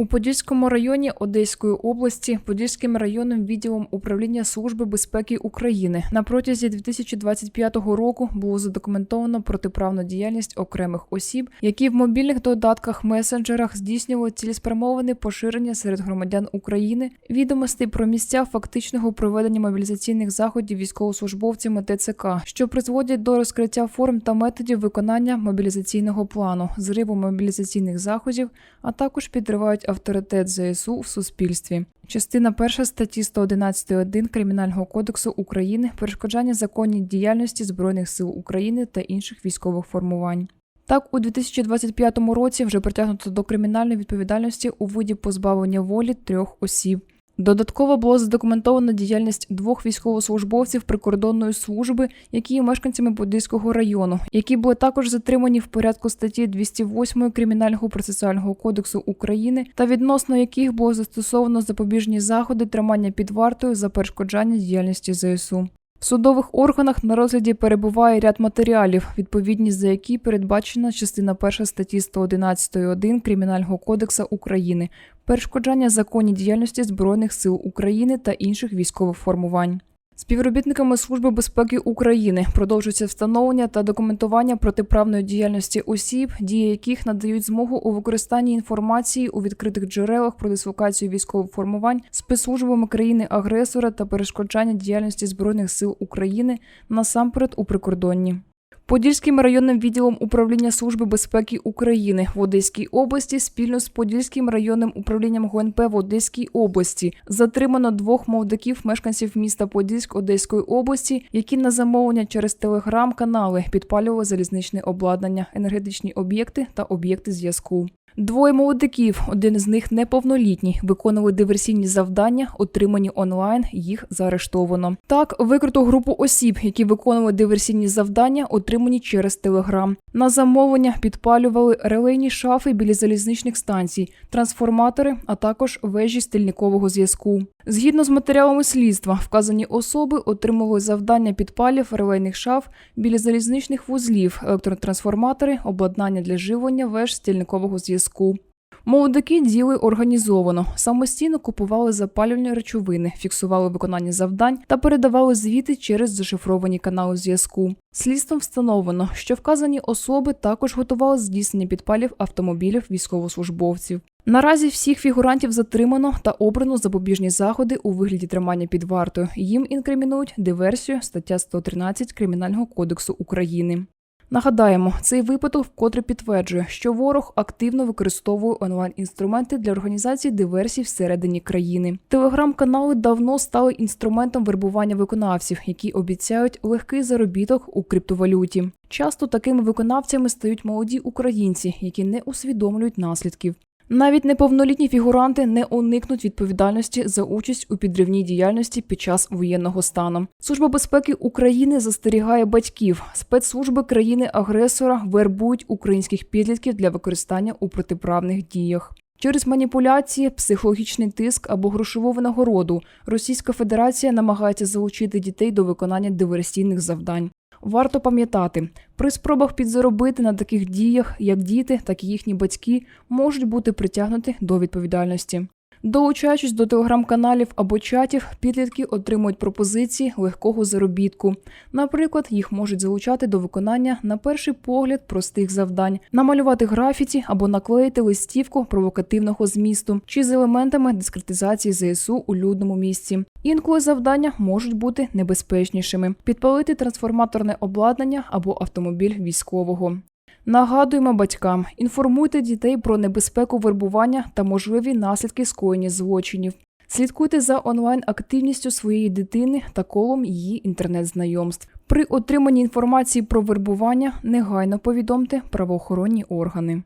У Подільському районі Одеської області Подільським районним відділом управління Служби безпеки України на протязі 2025 року було задокументовано протиправну діяльність окремих осіб, які в мобільних додатках месенджерах здійснювали цілеспрямоване поширення серед громадян України відомостей про місця фактичного проведення мобілізаційних заходів військовослужбовцями ТЦК, що призводять до розкриття форм та методів виконання мобілізаційного плану, зриву мобілізаційних заходів, а також підривають авторитет ЗСУ в суспільстві. Частина перша статті 111.1 Кримінального кодексу України перешкоджання законній діяльності Збройних сил України та інших військових формувань. Так, у 2025 році вже притягнуто до кримінальної відповідальності у виді позбавлення волі трьох осіб. Додатково було задокументовано діяльність двох військовослужбовців прикордонної служби, які є мешканцями Будиського району, які були також затримані в порядку статті 208 Кримінального процесуального кодексу України, та відносно яких було застосовано запобіжні заходи тримання під вартою за перешкоджання діяльності ЗСУ. В судових органах на розгляді перебуває ряд матеріалів, відповідність за які передбачена частина 1 статті 111.1 Кримінального кодексу України, перешкоджання законній діяльності Збройних сил України та інших військових формувань. Співробітниками Служби безпеки України продовжується встановлення та документування протиправної діяльності осіб, дії яких надають змогу у використанні інформації у відкритих джерелах про дислокацію військових формувань спецслужбами країни-агресора та перешкоджання діяльності збройних сил України насамперед у прикордонні. Подільським районним відділом управління Служби безпеки України в Одеській області спільно з Подільським районним управлінням ГУНП в Одеській області затримано двох молодиків мешканців міста Подільськ Одеської області, які на замовлення через телеграм-канали підпалювали залізничне обладнання, енергетичні об'єкти та об'єкти зв'язку. Двоє молодиків, один з них неповнолітній, виконували диверсійні завдання, отримані онлайн. Їх заарештовано. Так, викрито групу осіб, які виконували диверсійні завдання, отримані через телеграм. На замовлення підпалювали релейні шафи біля залізничних станцій, трансформатори, а також вежі стільникового зв'язку. Згідно з матеріалами слідства, вказані особи отримували завдання підпалів релейних шаф біля залізничних вузлів, електротрансформатори, обладнання для живлення веж стільникового зв'язку. Молодики діли організовано, самостійно купували запалювальні речовини, фіксували виконання завдань та передавали звіти через зашифровані канали зв'язку. Слідством встановлено, що вказані особи також готували здійснення підпалів автомобілів військовослужбовців. Наразі всіх фігурантів затримано та обрано запобіжні заходи у вигляді тримання під вартою. Їм інкримінують диверсію стаття 113 Кримінального кодексу України. Нагадаємо, цей випадок вкотре підтверджує, що ворог активно використовує онлайн-інструменти для організації диверсій всередині країни. Телеграм-канали давно стали інструментом вербування виконавців, які обіцяють легкий заробіток у криптовалюті. Часто такими виконавцями стають молоді українці, які не усвідомлюють наслідків. Навіть неповнолітні фігуранти не уникнуть відповідальності за участь у підривній діяльності під час воєнного стану. Служба безпеки України застерігає батьків. Спецслужби країни-агресора вербують українських підлітків для використання у протиправних діях. Через маніпуляції, психологічний тиск або грошову винагороду Російська Федерація намагається залучити дітей до виконання диверсійних завдань. Варто пам'ятати, при спробах підзаробити на таких діях, як діти, так і їхні батьки можуть бути притягнуті до відповідальності. Долучаючись до телеграм-каналів або чатів, підлітки отримують пропозиції легкого заробітку. Наприклад, їх можуть залучати до виконання на перший погляд простих завдань, намалювати графіті або наклеїти листівку провокативного змісту чи з елементами дискретизації ЗСУ у людному місці. Інколи завдання можуть бути небезпечнішими: підпалити трансформаторне обладнання або автомобіль військового. Нагадуємо батькам, інформуйте дітей про небезпеку вербування та можливі наслідки скоєння злочинів. Слідкуйте за онлайн-активністю своєї дитини та колом її інтернет-знайомств. При отриманні інформації про вербування негайно повідомте правоохоронні органи.